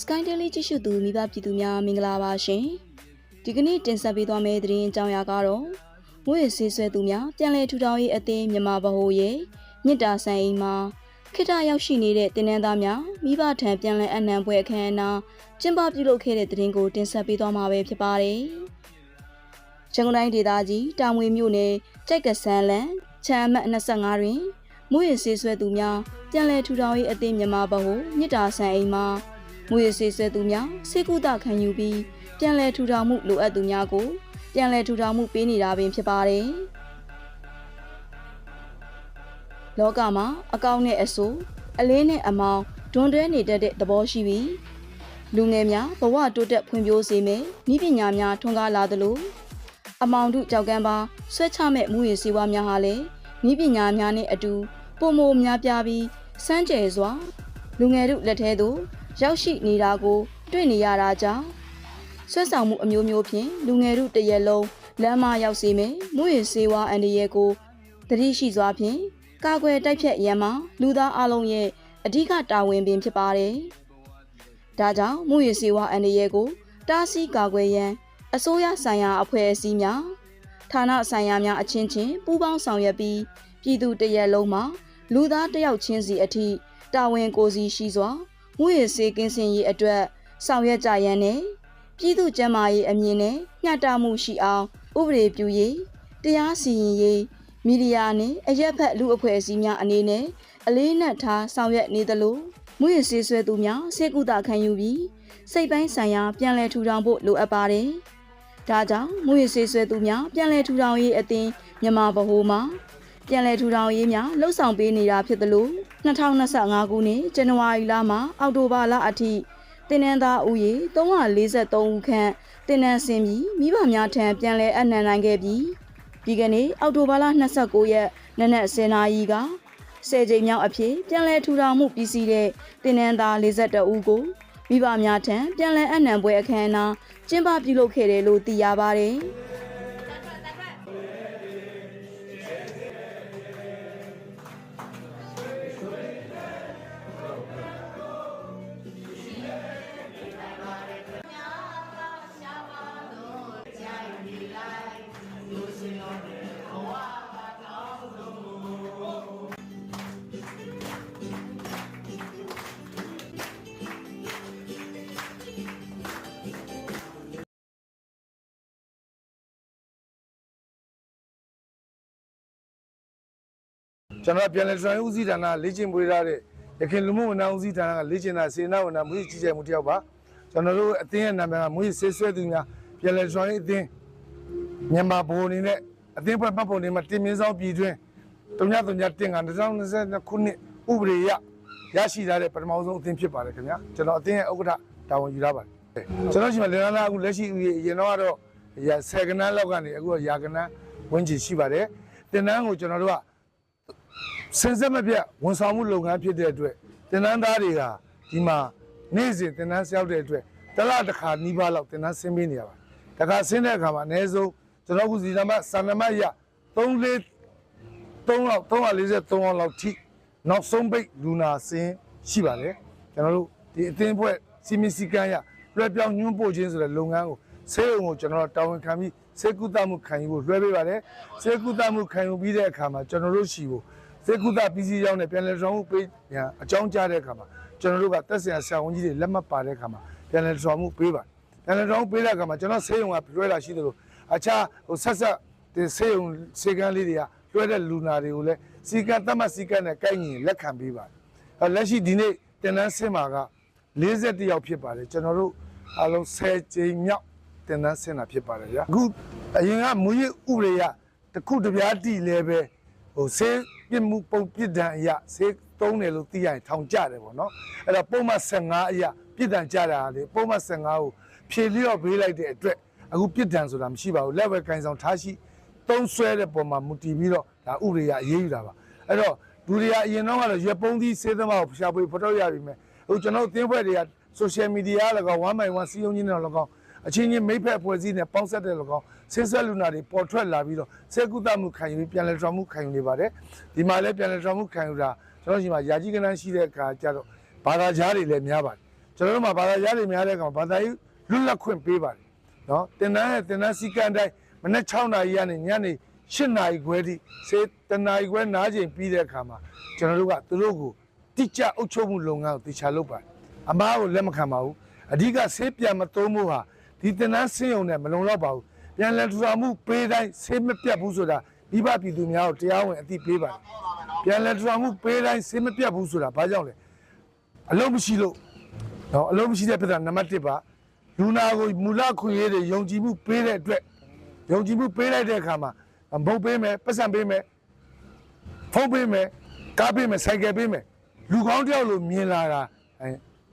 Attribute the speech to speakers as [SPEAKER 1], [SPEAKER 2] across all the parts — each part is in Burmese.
[SPEAKER 1] Sky Daily ကြည့်ရှုသူမိဘပြည်သူများမင်္ဂလာပါရှင်ဒီကနေ့တင်ဆက်ပေးသွားမယ့်သတင်းအကြောင်းအရာကတော့ငွေဆေးဆွဲသူများပြန်လည်ထူထောင်ရေးအသင်းမြန်မာဗဟိုရဲ့မြစ်တာဆိုင်အိမ်မှာခိတ္တရောက်ရှိနေတဲ့တင်နန်းသားများမိဘထံပြန်လည်အနံပွဲအခမ်းအနားကျင်းပပြုလုပ်ခဲ့တဲ့သတင်းကိုတင်ဆက်ပေးသွားမှာပဲဖြစ်ပါတယ်ရန်ကုန်တိုင်းဒေသကြီးတာမွေမြို့နယ်ကြိုက်ကဆန်းလန်ချမ်းအမှတ်25တွင်မွေဆေးဆွဲသူများပြန်လည်ထူထောင်ရေးအသင်းမြန်မာဗဟိုမြစ်တာဆိုင်အိမ်မှာ မွေဆေးဆွဲသူများစေကုသခံယူပြီးပြန်လည်ထူထောင်မှုလိုအပ်သူများကိုပြန်လည်ထူထောင်မှုပေးနေတာပင်ဖြစ်ပါတယ်။လောကမှာအကောင့်နဲ့အဆိုးအလင်းနဲ့အမောင်ဒွန်တွဲနေတတ်တဲ့သဘောရှိပြီးလူငယ်များဘဝတိုးတက်ဖွံ့ဖြိုးစေမယ်ဤပညာများထွန်းကားလာသလိုအမောင်တို့ကြောက်ကမ်းပါဆွဲချမဲ့မူရစီဝါများဟာလည်းဤပညာများနဲ့အတူပုံမိုများပြားပြီးစမ်းကြယ်စွာလူငယ်တို့လက်ထဲသို့ ရောက်ရှိနေတာကိုတွေ့နေရတာကြောင့်ဆွဲဆောင်မှုအမျိုးမျိုးဖြင့်လူငယ်တို့တရက်လုံးလမ်းမရောက်စေမယ်မွေစေဝါအန်ဒီရဲ့ကိုတတိရှိစွာဖြင့်ကာကွယ်တိုက်ဖြတ်ရန်မှာလူသားအလုံးရဲ့အဓိကတာဝန်ပင်ဖြစ်ပါတယ်။ဒါကြောင့်မွေစေဝါအန်ဒီရဲ့ကိုတားဆီးကာကွယ်ရန်အစိုးရဆိုင်ရာအဖွဲ့အစည်းများဌာနဆိုင်ရာများအချင်းချင်းပူးပေါင်းဆောင်ရွက်ပြီးပြည်သူတရက်လုံးမှာလူသားတစ်ယောက်ချင်းစီအထိတာဝန်ကိုယ်စီရှိစွာ ငွေစေကင်းစင်ရေးအတွက်ဆောင်ရွက်ကြရန်နဲ့ပြည်သူ့ကျန်းမာရေးအမြင်နဲ့မျှတမှုရှိအောင်ဥပဒေပြုရေးတရားစီရင်ရေးမီဒီယာနဲ့အရက်ဖက်လူအဖွဲ့အစည်းများအနေနဲ့အလေးနက်ထားဆောင်ရွက်နေသလိုမွေစေဆွဲသူများစေကုသခံယူပြီးစိတ်ပိုင်းဆိုင်ရာပြန်လည်ထူထောင်ဖို့လိုအပ်ပါတယ်။ဒါကြောင့်မွေစေဆွဲသူများပြန်လည်ထူထောင်ရေးအသင်းမြန်မာဗဟိုမှာ ပြန်လည်ထူထောင်ရေးများလှုပ်ဆောင်ပေးနေတာဖြစ်သလို2025ခုနှစ်ဇန်နဝါရီလမှ အောက်တိုဘာလအထိတင်နန်းသားဦးရေ343ဦးခန့်တင်နန်းဆင်းပြီးမိဘများထံပြန်လည်အနှံနိုင်ခဲ့ပြီးဒီကနေ့အောက်တိုဘာလ29ရက်နနက်10:00နာရီကဆယ်ကြိမ်မြောက်အဖြစ်ပြန်လည်ထူထောင်မှုပြီးစီးတဲ့တင်နန်းသား42ဦးကိုမိဘများထံပြန်လည်အနှံပွဲအခမ်းအနားကျင်းပပြုလုပ်ခဲ့တယ်လို့သိရပါတယ်။
[SPEAKER 2] ကျွန်တော်ပြည်နယ်ဆိုင်ဦးစီးဌာနလေ့ကျင့်ပွေးထားတဲ့ရခိုင်လူမှုဝန်ထမ်းဦးစီးဌာနကလေ့ကျင့်တာစေနာဝန်ထမ်းမှုကြီးကြပ်မှုတယောက်ပါကျွန်တော်တို့အသင်းရဲ့နာမည်ကမွေးဆေးဆွဲသူများပြည်နယ်ဆိုင်အသင်းမြန်မာဘိုးအနေနဲ့အသင်းဖွဲ့မှတ်ပုံတွေမှာတင်မြင့်ဆောင်ပြည်တွင်းတုံညတုံညတင်က2022ခုနှစ်ဥပဒေရရရှိထားတဲ့ပထမဆုံးအသင်းဖြစ်ပါတယ်ခင်ဗျာကျွန်တော်အသင်းရဲ့ဥက္ကဋ္ဌတာဝန်ယူရပါတယ်ကျွန်တော်ရှိမှလေနာနာအခုလက်ရှိဦးရေအရင်တော့ကတော့ရာဆယ်ကနန်းလောက်ကနေအခုရာကနန်းဝန်းကျင်ရှိပါတယ်တင်နန်းကိုကျွန်တော်တို့က စင်စစ်မပြတ်ဝန်ဆောင်မှုလုပ်ငန်းဖြစ်တဲ့အတွက်တင်နန်းသားတွေကဒီမှာနေ့စဉ်တင်နန်းဆောက်တဲ့အတွက်တစ်လတစ်ခါနီးပါးလောက်တင်နန်းဆင်းပေးနေရပါတခါဆင်းတဲ့အခါမှာအနည်းဆုံးကျွန်တော်ကစီနမစံနမရ3လေး3လောက်343အောင်လောက်ထိနောက်ဆုံးပိတ်လူနာဆင်းရှိပါတယ်ကျွန်တော်တို့ဒီအသင်းဖွဲ့စီမီစီကန်းရလွှဲပြောင်းညွှန်းပို့ခြင်းဆိုတဲ့လုပ်ငန်းကိုဆေးရုံကိုကျွန်တော်တို့တာဝန်ခံပြီးစေကုသမှုခံယူဖို့လွှဲပေးပါတယ်စေကုသမှုခံယူပြီးတဲ့အခါမှာကျွန်တော်တို့ရှိဖို့ စေကုသပစ္စည်းရောင်းနဲ့ပြန်လည်ဆောင်မှုပေးရန်အကြောင်းကြားတဲ့အခါမှာကျွန်တော်တို့ကတက်ဆိုင်ရာဆရာဝန်ကြီးတွေလက်မှတ်ပါတဲ့အခါမှာပြန်လည်ဆောင်မှုပေးပါတယ်ပြန်လည်ဆောင်မှုပေးတဲ့အခါမှာကျွန်တော်ဆေးရုံကလွှဲတာရှိတယ်လို့အခြားဟိုဆက်ဆက်ဒီဆေးရုံဆေးကန်းလေးတွေကလွှဲတဲ့လူနာတွေကိုလည်းစီကံတတ်မှတ်စီကံနဲ့ကိုက်ညီလက်ခံပေးပါတယ်အဲလက်ရှိဒီနေ့တင်နန်းဆင်းမှာက41ယောက်ဖြစ်ပါတယ်ကျွန်တော်တို့အလုံး10ကြိမ်မြောက်တင်နန်းဆင်းတာဖြစ်ပါတယ်ဗျာအခုအရင်ကမူရဥပဒေရတစ်ခုတစ်ပြားတီလဲပဲဟိုဆေး ပြစ်မှုပုံပြစ်ဒဏ်အရာဆေးသုံးတယ်လို့သိရရင်ထောင်ကျတယ်ပေါ့နော်အဲ့တော့ပုံမှန်15အရာပြစ်ဒဏ်ကျတာလေပုံမှန်15ကိုဖြေလျော့ပေးလိုက်တဲ့အတွက်အခုပြစ်ဒဏ်ဆိုတာမရှိပါဘူးလက်ဝဲကင်ဆောင်ထားရှိသုံးဆွဲတဲ့ပုံမှာမူတည်ပြီးတော့ဒါဥပဒေရအရေးယူတာပါအဲ့တော့ဒူရီယာအရင်တော့ကတော့ရွက်ပုံးသီးစေးသမားကိုရှာဖွေဖော်ထုတ်ရပြီမယ်အခုကျွန်တော်တို့သင်းဖွဲ့တွေက social media လည်းကော1 by 1စီးရုံးချင်းတွေလည်းကော အချင်းချင်းမိဖက်အဖွဲ့အစည်းနဲ့ပေါင်းဆက်တဲ့လည်းကောဆင်းဆက်လူနာတွေပေါ်ထွက်လာပြီးတော့စေကုသမှုခံယူပြီးပြန်လည်ထောင်မှုခံယူနေပါတယ်ဒီမှာလည်းပြန်လည်ထောင်မှုခံယူတာကျွန်တော်ရှိမှာယာကြီးကနန်းရှိတဲ့အခါကျတော့ဘာသာကြားတွေလည်းများပါတယ်ကျွန်တော်တို့မှာဘာသာရားတွေများတဲ့ကောင်ဘာသာရေးလွတ်လပ်ခွင့်ပေးပါတယ်နော်တင်တန်းရဲ့တင်တန်းစည်းကမ်းတိုင်းမနေ့6နာရီကနေညနေ8နာရီခွဲထိစေတနာရီခွဲနားချိန်ပြီးတဲ့အခါမှာကျွန်တော်တို့ကသူတို့ကိုတိကျအုပ်ချုပ်မှုလုပ်ငန်းကိုတေချာလုပ်ပါတယ်အမားကိုလက်မခံပါဘူးအဓိကဆေးပြန်မသုံးမှုဟာ ဒီတင်တန်းစင်းုံနဲ့မလုံလောက်ပါဘူးပြန်လည်ထူထောင်မှုပေးတိုင်းဆေးမပြတ်ဘူးဆိုတာမိဘပြည်သူများကိုတရားဝင်အသိပေးပါတယ်ပြန်လည်ထူထောင်မှုပေးတိုင်းဆေးမပြတ်ဘူးဆိုတာဘာကြောင့်လဲအလုံးမရှိလို့နော်အလုံးမရှိတဲ့ပြဿနာနံပါတ်1ပါလူနာကိုမူလခွင့်ရတဲ့ယုံကြည်မှုပေးတဲ့အတွက်ယုံကြည်မှုပေးလိုက်တဲ့အခါမှာမုတ်ပေးမယ်ပတ်စံပေးမယ်ဖုန်းပေးမယ်ကားပေးမယ်ဆိုင်ကယ်ပေးမယ်လူကောင်းတယောက်လိုမြင်လာတာအဲ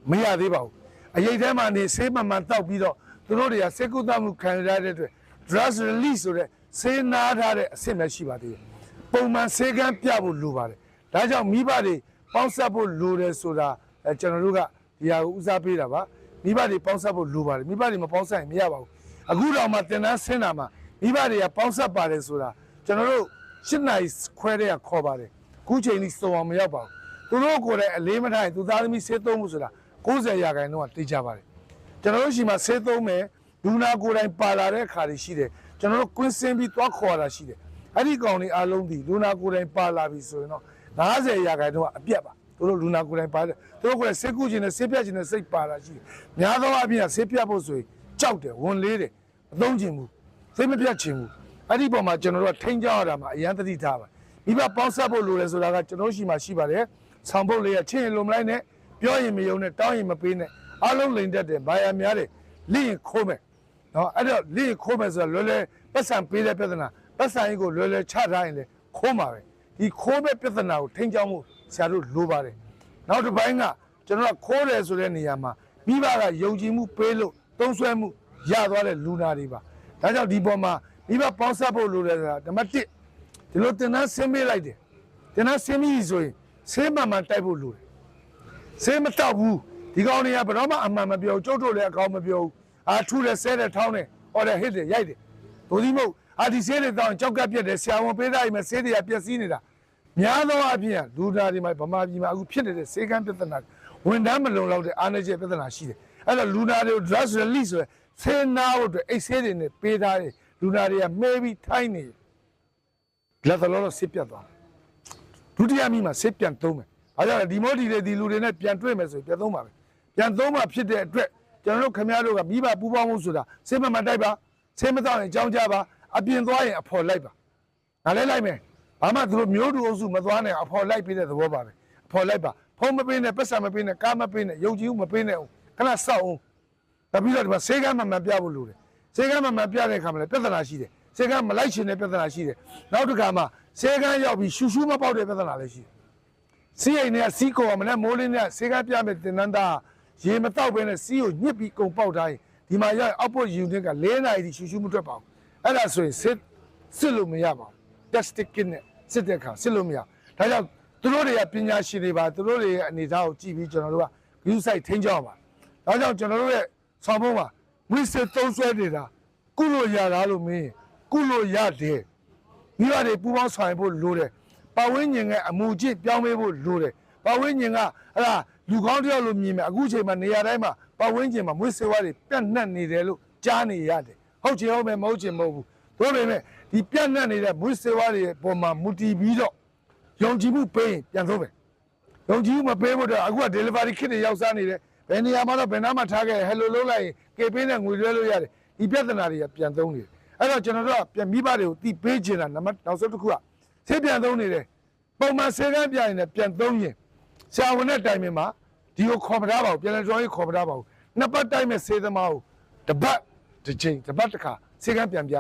[SPEAKER 2] မရသေးပါဘူးအရေးထဲမှာနေဆေးမှန်မှန်တောက်ပြီးတော့ သူတို့တွေကစေကုသမှုခံရတဲ့အတွက် drugs release ဆိုတဲ့ဆေးနာထားတဲ့အဆင့်ပဲရှိပါသေးတယ်ပုံမှန်ဆေးကမ်းပြဖို့လိုပါတယ်ဒါကြောင့်မိဘတွေပေါင်းဆက်ဖို့လိုတယ်ဆိုတာအဲကျွန်တော်တို့ကဒီဟာကိုဦးစားပေးတာပါမိဘတွေပေါင်းဆက်ဖို့လိုပါတယ်မိဘတွေမပေါင်းဆက်ရင်မရပါဘူးအခုတော့မှတင်တန်းဆင်းတာမှာမိဘတွေကပေါင်းဆက်ပါတယ်ဆိုတာကျွန်တော်တို့၈နိုင်ခွဲတဲ့ကခေါ်ပါတယ်အခုချိန်ကြီးစုံအောင်မရောက်ပါဘူးသူတို့ကိုယ်တိုင်အလေးမထားရင်သူသားသမီးဆေးသုံးမှုဆိုတာ90ရာခိုင်နှုန်းကတိကျပါတယ် ကျွန်တော်တို့ရှိမှဆေးသုံးမယ်လူနာကိုယ်တိုင်ပါလာတဲ့အခါတွေရှိတယ်ကျွန်တော်တို့ကွင်းစင်းပြီးသွားခေါ်တာရှိတယ်အဲ့ဒီကောင်တွေအားလုံးဒီလူနာကိုယ်တိုင်ပါလာပြီဆိုရင်တော့90ရာခိုင်နှုန်းကအပြတ်ပါသူတို့လူနာကိုယ်တိုင်ပါတယ်သူတို့ကိုယ်တိုင်ဆေးကုခြင်းနဲ့ဆေးပြခြင်းနဲ့စိတ်ပါလာရှိတယ်များသောအားဖြင့်ကဆေးပြဖို့ဆိုရင်ကြောက်တယ်ဝန်လေးတယ်အသုံးကျင်ဘူးဆေးမပြတ်ခြင်းဘူးအဲ့ဒီပုံမှာကျွန်တော်တို့ကထိန်းကြောင်းရတာမှာအရန်တတိထားပါမိဘပေါင်းဆက်ဖို့လိုတယ်ဆိုတာကကျွန်တော်ရှိမှရှိပါတယ်ဆောင်ဖို့လေးကချင်းရင်လုံမလိုက်နဲ့ပြောရင်မယုံနဲ့တောင်းရင်မပေးနဲ့ အားလုံးလိန်တက်တယ်ဘာယာများတယ်လိရင်ခိုးမယ်နော်အဲ့တော့လိရင်ခိုးမယ်ဆိုတာလွယ်လွယ်ပတ်စံပေးတဲ့ပြဿနာပတ်စံကြီးကိုလွယ်လွယ်ချထားရင်လေခိုးမှာပဲဒီခိုးမဲ့ပြဿနာကိုထိန်းကြောင်းမှုဆရာတို့လိုပါတယ်နောက်တစ်ပိုင်းကကျွန်တော်ကခိုးတယ်ဆိုတဲ့နေရာမှာမိဘကယုံကြည်မှုပေးလို့သုံးဆွဲမှုရသွားတဲ့လူနာတွေပါဒါကြောင့်ဒီပေါ်မှာမိဘပေါင်းစပ်ဖို့လိုတယ်ဆိုတာဓမ္မ1ဒီလိုတင်တန်းဆင်းပေးလိုက်တယ်တင်တန်းဆင်းပြီးဆိုရင်ဆေးမှန်မှန်တိုက်ဖို့လိုတယ်ဆေးမတောက်ဘူး ဒီကောင်တွေကဘယ်တော့မှအမှန်မပြောဘူးကျုပ်တို့လည်းအကောင်မပြောဘူးအာထူတယ်ဆဲတယ်ထောင်းတယ်ဟောတယ်ဟစ်တယ်ရိုက်တယ်ဒိုဒီမဟုတ်အာဒီဆေးတွေတောင်းကြောက်ကပ်ပြက်တယ်ဆရာဝန်ပေးတာအိမ်မှာဆေးတွေကပျက်စီးနေတာများသောအားဖြင့်လူသားတွေမှာဗမာပြည်မှာအခုဖြစ်နေတဲ့ဆေးကမ်းပြဿနာဝန်ထမ်းမလုံလောက်တဲ့အားနည်းချက်ပြဿနာရှိတယ်အဲ့တော့လူသားတွေကို drugs release ဆိုရယ်ဆေးနာဖို့အတွက်အိတ်ဆေးတွေနဲ့ပေးထားတယ်လူသားတွေကမှဲပြီးထိုင်းနေတယ်လက်သလောတော့ဆေးပြတ်သွားတယ်ဒုတိယမိမှာစစ်ပြန်သုံးမယ်။အားကြောင့်လဲဒီမိုဒီတွေဒီလူတွေနဲ့ပြန်တွေ့မယ်ဆိုရင်ပြန်သုံးပါပဲ။ ပြန်သုံးမှဖြစ်တဲ့အတွက်ကျွန်တော်တို့ခင်ဗျားတို့ကမိဘပူပေါင်းမှုဆိုတာစစ်မမတိုက်ပါစစ်မတော့ရင်ကြောင်းကြပါအပြင်သွားရင်အဖော်လိုက်ပါ။ငါလည်းလိုက်မယ်။ဘာမှသူတို့မျိုးတူအုပ်စုမသွားနဲ့အဖော်လိုက်ပြီးတဲ့သဘောပါပဲ။အဖော်လိုက်ပါ။ဖုံးမပေးနဲ့ပတ်စံမပေးနဲ့ကားမပေးနဲ့ယုံကြည်မှုမပေးနဲ့ခဏစောက်အောင်။တပြီးတော့ဒီမှာစေကမ်းမှမှန်ပြဖို့လိုတယ်။စေကမ်းမှမှန်ပြတဲ့အခါမှာလည်းပြဿနာရှိတယ်။စေကမ်းမလိုက်ချင်တဲ့ပြဿနာရှိတယ်။နောက်တစ်ခါမှာစေကမ်းရောက်ပြီးရှူရှူမပေါက်တဲ့ပြဿနာလည်းရှိတယ်။စီးအိမ်နဲ့စီးကောမနဲ့မိုးလင်းနဲ့စေကပြမဲ့တင်နန်းသား ရေမတော့ဘဲနဲ့စီးကိုညှစ်ပြီးကုံပေါက်ထားရင်ဒီမှာရောက်အောက်ပုတ်ယူနစ်က၄နာရီထိရှူရှူမထွက်ပါဘူးအဲ့ဒါဆိုရင်စစ်စစ်လို့မရပါဘူးတက်စတစ်ကစ်နဲ့စစ်တဲ့အခါစစ်လို့မရဒါကြောင့်သူတို့တွေကပညာရှင်တွေပါသူတို့တွေရဲ့အနေအထားကိုကြည့်ပြီးကျွန်တော်တို့က view site ထိန်းကြောင်းပါဒါကြောင့်ကျွန်တော်တို့ရဲ့ဆောင်းပုံးမှာဝိစစ်သုံးဆွဲနေတာကုလို့ရတာလို့မင်းကုလို့ရတယ်မိဘတွေပူပေါင်းဆောင်ရွက်ဖို့လိုတယ်။ပတ်ဝန်းကျင်ကအမူအကျင့်ပြောင်းလဲဖို့လိုတယ်။ပတ်ဝန်းကျင်ကဟလာ လူကောင်းတယောက်လိုမြင်မယ်အခုချိန်မှာနေရာတိုင်းမှာပတ်ဝန်းကျင်မှာမွေးစေဝါတွေပြန့်နှံ့နေတယ်လို့ကြားနေရတယ်။ဟုတ်ချင်ဟုတ်မယ်မဟုတ်ချင်မဟုတ်ဘူး။ဒါပေမဲ့ဒီပြန့်နှံ့နေတဲ့မွေးစေဝါတွေပေါ်မှာမူတည်ပြီးတော့ယုံကြည်မှုပေးရင်ပြန်သုံးမယ်။ယုံကြည်မှုမပေးဖို့တော့အခုက delivery kit တွေရောက်စားနေတယ်။ဘယ်နေရာမှာတော့ဘယ်နားမှာထားခဲ့ hello လုပ်လိုက်ရင်ကေပေးနဲ့ငွေလွှဲလို့ရတယ်။ဒီပြဿနာတွေကပြန်သုံးနေတယ်။အဲ့တော့ကျွန်တော်တို့ကပြန်မိဘတွေကိုတီးပေးချင်တာနံပါတ်နောက်ဆုံးတစ်ခုကဆေးပြန်သုံးနေတယ်။ပုံမှန်ဆေးကမ်းပြရင်လည်းပြန်သုံးရင် ဆရာဝန်နဲ့တိုင်ပင်မှာဒီကိုခေါ်မထားပါဘူးပြန်လည်ကြောင်းရေးခေါ်မထားပါဘူး။နှစ်ပတ်တိုင်းမဲ့ဆေးသမားကိုတစ်ပတ်တစ်ချိန်တစ်ပတ်တစ်ခါဆေးကမ်းပြန်ပြ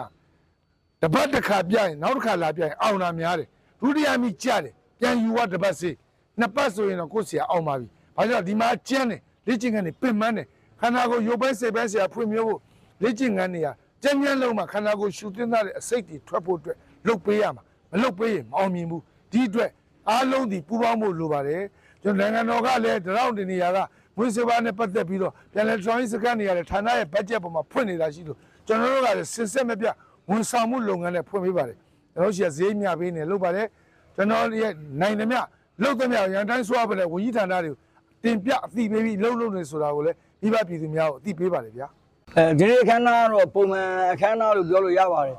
[SPEAKER 2] ။တပတ်တစ်ခါပြရင်နောက်တစ်ခါလာပြရင်အောင်တာများတယ်ဒုတိယမိကြတယ်ပြန်ယူသွားတပတ်စေးနှစ်ပတ်ဆိုရင်တော့ကိုယ့်ဆရာအောင်ပါပြီဘာကြောင့်ဒီမှာကျန်းတယ်လေ့ကျင့်ခန်းတွေပင်ပန်းတယ်ခန္ဓာကိုယ်ရုပ်ပိုင်းစိတ်ပိုင်းဆရာဖွင့်မျိုးဖို့လေ့ကျင့်ခန်းတွေကကြမ်းကြမ်းလုံးမှာခန္ဓာကိုယ်ရှူသွင်းသားတဲ့အစိတ်တွေထွက်ဖို့အတွက်လုပ်ပေးရမှာမလုပ်ပေးရင်မအောင်မြင်ဘူးဒီအတွက်အားလုံးဒီပူပေါင်းဖို့လိုပါတယ် ကျွန်တော်နိုင်ငံတော်ကလည်းတရောင်းတင်နေရကမွေးစေပါနဲ့ပတ်သက်ပြီးတော့ပြန်လည်ထောင်ရေးစကန်နေရတဲ့ဌာနရဲ့ဘတ်ဂျက်ပေါ်မှာဖွင့်နေတာရှိလို့ကျွန်တော်တို့ကလည်းစစ်ဆက်မပြတ်ဝန်ဆောင်မှုလုပ်ငန်းနဲ့ဖွင့်ပေးပါတယ်ကျွန်တော်တို့ရှိရဈေးမြပေးနေလုပ်ပါတယ်ကျွန်တော်ရဲ့နိုင်သမျှလုပ်သမျှရန်တိုင်းဆွားပတဲ့ဝန်ကြီးဌာနတွေကိုတင်ပြအသိပေးပြီးလှုပ်လှုပ်နေဆိုတာကိုလည်းမိဘပြည်သူများကိုအသိပေးပါတယ်ဗျာ
[SPEAKER 3] အဲဒီနေ့အခမ်းအနားကတော့ပုံမှန်အခမ်းအနားလို့ပြောလို့ရပါတယ်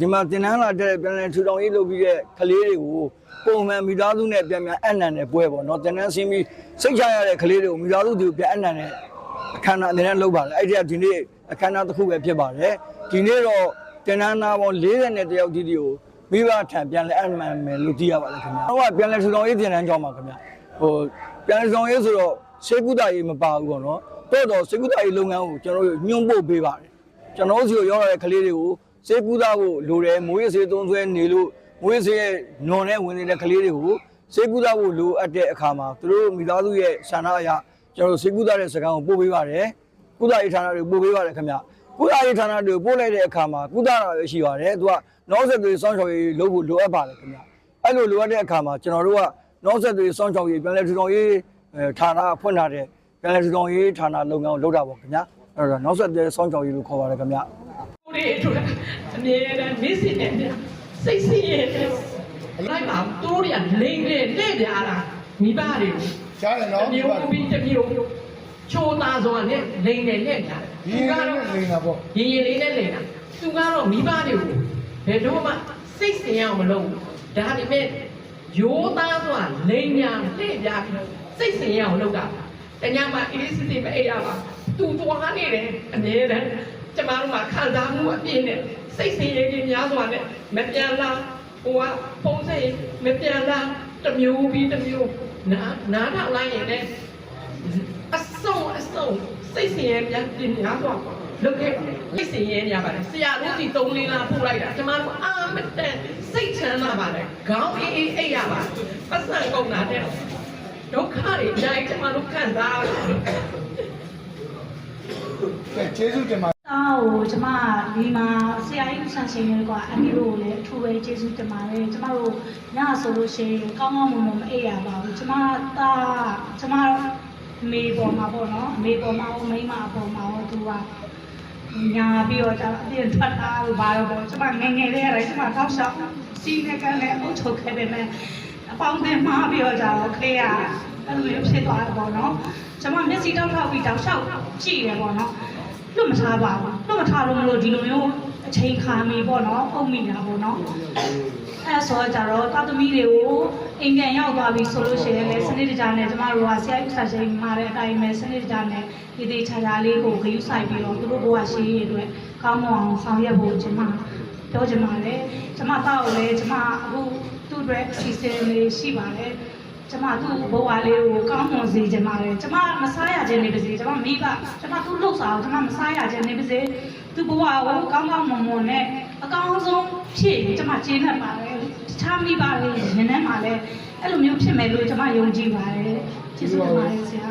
[SPEAKER 3] ဒီမှာတင်နန်းလာတဲ့ပြန်လည်ထူထောင်ရေးလုပ်ပြီးတဲ့ကလေးတွေကိုပုံမှန်မိသားစုနဲ့ပြန်ပြန်အနံ့တဲ့ပွဲပေါ့နော်တင်နန်းဆင်းပြီးစိတ်ချရတဲ့ကလေးတွေကိုမိသားစုတွေကိုပြန်အနံ့တဲ့အခမ်းအနားအနေနဲ့လုပ်ပါတယ်အဲ့ဒီကဒီနေ့အခမ်းအနားတစ်ခုပဲဖြစ်ပါတယ်ဒီနေ့တော့တင်နန်းနာပေါင်း40နဲ့တယောက်တီးတီကိုမိဘထံပြန်လဲအမှန်မယ်လို့သိရပါတယ်ခင်ဗျာ။ဟိုကပြန်လဲထူထောင်ရေးတင်နန်းကြောင်းပါခင်ဗျာ။ဟိုပြန်လဲထူထောင်ရေးဆိုတော့စေကုသရေးမပါဘူးပေါ့နော်။တော့တော့စေကုသရေးလုပ်ငန်းကိုကျွန်တော်တို့ညွှန်းပို့ပေးပါတယ်။ကျွန်တော်တို့စီကိုရောက်လာတဲ့ကလေးတွေကို စေကုသဖို့လိုတယ်မိုးရစေသုံးဆွဲနေလို့မိုးရစေရဲ့နွန်နဲ့ဝင်နေတဲ့ကလေးတွေကိုစေကုသဖို့လိုအပ်တဲ့အခါမှာသူတို့မိသားစုရဲ့ဆန္ဒအရကျွန်တော်တို့စေကုသတဲ့စကားကိုပို့ပေးပါတယ်။ကုသရေးဌာနတွေကိုပို့ပေးပါတယ်ခင်ဗျာ။ကုသရေးဌာနတွေကိုပို့လိုက်တဲ့အခါမှာကုသတာပဲရှိပါတယ်။သူကနောက်ဆက်တွေစောင့်ရှောက်ရေးလုပ်ဖို့လိုအပ်ပါတယ်ခင်ဗျာ။အဲ့လိုလိုအပ်တဲ့အခါမှာကျွန်တော်တို့ကနောက်ဆက်တွေစောင့်ရှောက်ရေးပြန်လည်ထူထောင်ရေးအဲဌာနဖွင့်ထားတဲ့ပြန်လည်ထူထောင်ရေးဌာနလုပ်ငန်းကိုလုပ်တာပေါ့ခင်ဗျာ။အဲ့တော့နောက်ဆက်တွေစောင့်ရှောက်ရေးလို့ခေါ်ပါတယ်ခင်ဗျာ။
[SPEAKER 4] ကိုလေးတို့အမြဲတမ်းမစ်စစ်နေတယ်စိတ်ဆင်းရဲတယ်လိုက်ပါသူတို့တွေကလိန်တယ်လက်ပြားတာမိဘတွေကို
[SPEAKER 2] ရှားတယ်နော်
[SPEAKER 4] တစ်မျိုးပြီးတစ်မျိုးချိုးသားစွာနဲ့လိန်တယ်လက်ပြား
[SPEAKER 2] ဒီနေ့လည်းလိန်တာပေါ့
[SPEAKER 4] ရင်ရင်လေးနဲ့လိန်တာသူကတော့မိဘတွေကိုဘယ်တော့မှစိတ်ဆင်းရအောင်မလုပ်ဘူးဒါပေမဲ့ရိုးသားစွာလိန်ညာလက်ပြားပြီးစိတ်ဆင်းရအောင်လုပ်တာတညမှာအေးစစ်စစ်မအေးရပါသူသွားနေတယ်အမြဲတမ်း ကျမတို့ကခံစားမှုအပြည့်နဲ့စိတ်ဆင်းရဲခြင်းများစွာနဲ့မပြန်လာဟိုကပုံစံမပြန်လာတစ်မျိုးပြီးတစ်မျိုးနားနားထောင်လိုက်ရင်လည်းအဆုံးအဆုံးစိတ်ဆင်းရဲများပြင်များသွားလုတ်ခဲ့စိတ်ဆင်းရဲများပါတယ်ဆရာတို့ဒီ3လေးလားပို့လိုက်တာကျမတို့အာမတန်စိတ်ချမ်းသာပါတယ်ခေါင်းအေးအေးအိပ်ရပါပတ်စံကုန်တာတဲ့ဒုက္ခတွေအများကြီးကျမတို့ခံစားရတယ်
[SPEAKER 2] ကဲကျေးဇူးတင်ပါ
[SPEAKER 5] အား ကိုကျမဒီမှာဆရာကြီးဦးဆန်းရှင်ရဲ့ကွာအန်ဒီတို့ကိုလည်းအထူးပဲကျေးဇူးတင်ပါတယ်ကျမတို့ညဆိုလို့ရှိရင်ကောင်းကောင်းမွန်မွန်မအိပ်ရပါဘူးကျမသားကျမမေပေါ်မှာပေါ့နော်မေပေါ်မှာမိန်းမပေါ်မှာတော့သူကညာပြီးတော့ကျအပြင်ထွက်တာလို့ဘာလို့ပေါ့ကျမငယ်ငယ်လေးရတယ်ကျမတောက်လျှောက်စီးနဲ့ကလည်းအုပ်ချုပ်ခဲ့ပေမဲ့အပေါင်းနဲ့မှားပြီးတော့ကျတော့ခေးရအဲ့လိုမျိုးဖြစ်သွားတယ်ပေါ့နော်ကျမမျက်စိတောက်ထောက်ပြီးတောက်လျှောက်ကြည့်ရပေါ့နော် လွတ်မထားပါဘူးလွတ်မထားလို့မလို့ဒီလိုမျိုးအချိန်ခါမီပေါ့နော်ပုံမိတာပေါ့နော်အဲဆိုတော့ကြတော့တာသမီတွေကိုအိမ်ပြန်ရောက်သွားပြီဆိုလို့ရှိရင်လည်းစနစ်တကျနဲ့ကျမတို့ကဆရာကြီးဆက်ရှိမှာတဲ့အတိုင်းပဲစနစ်တကျနဲ့ဒီဒီချာချာလေးကိုဂရုစိုက်ပြီးတော့သူတို့ဘဝရှိရေးအတွက်ကောင်းမွန်အောင်ဆောင်ရွက်ဖို့ကျမပြောချင်ပါတယ်ကျမတောက်လည်းကျမအခုသူ့အတွက်အစီအစဉ်လေးရှိပါတယ် ကျမသူ့ဘဝလေးကိုကောင်းမွန်စေချင်ပါတယ်ကျမမစားရခြင်းနေပါစေကျမမိဘကျမသူ့လှုပ်ဆောင်ကျမမစားရခြင်းနေပါစေသူ့ဘဝကိုကောင်းကောင်းမွန်မွန်နဲ့အကောင်းဆုံးဖြစ်ရင်ကျမကျေနပ်ပါတယ်တခြားမိဘလေးရင်ထဲမှာလည်းအဲ့လိုမျိုးဖြစ်မယ်လို့ကျမယုံကြည်ပါတယ်ကျေးဇူးတင်ပါတယ်ဆရာ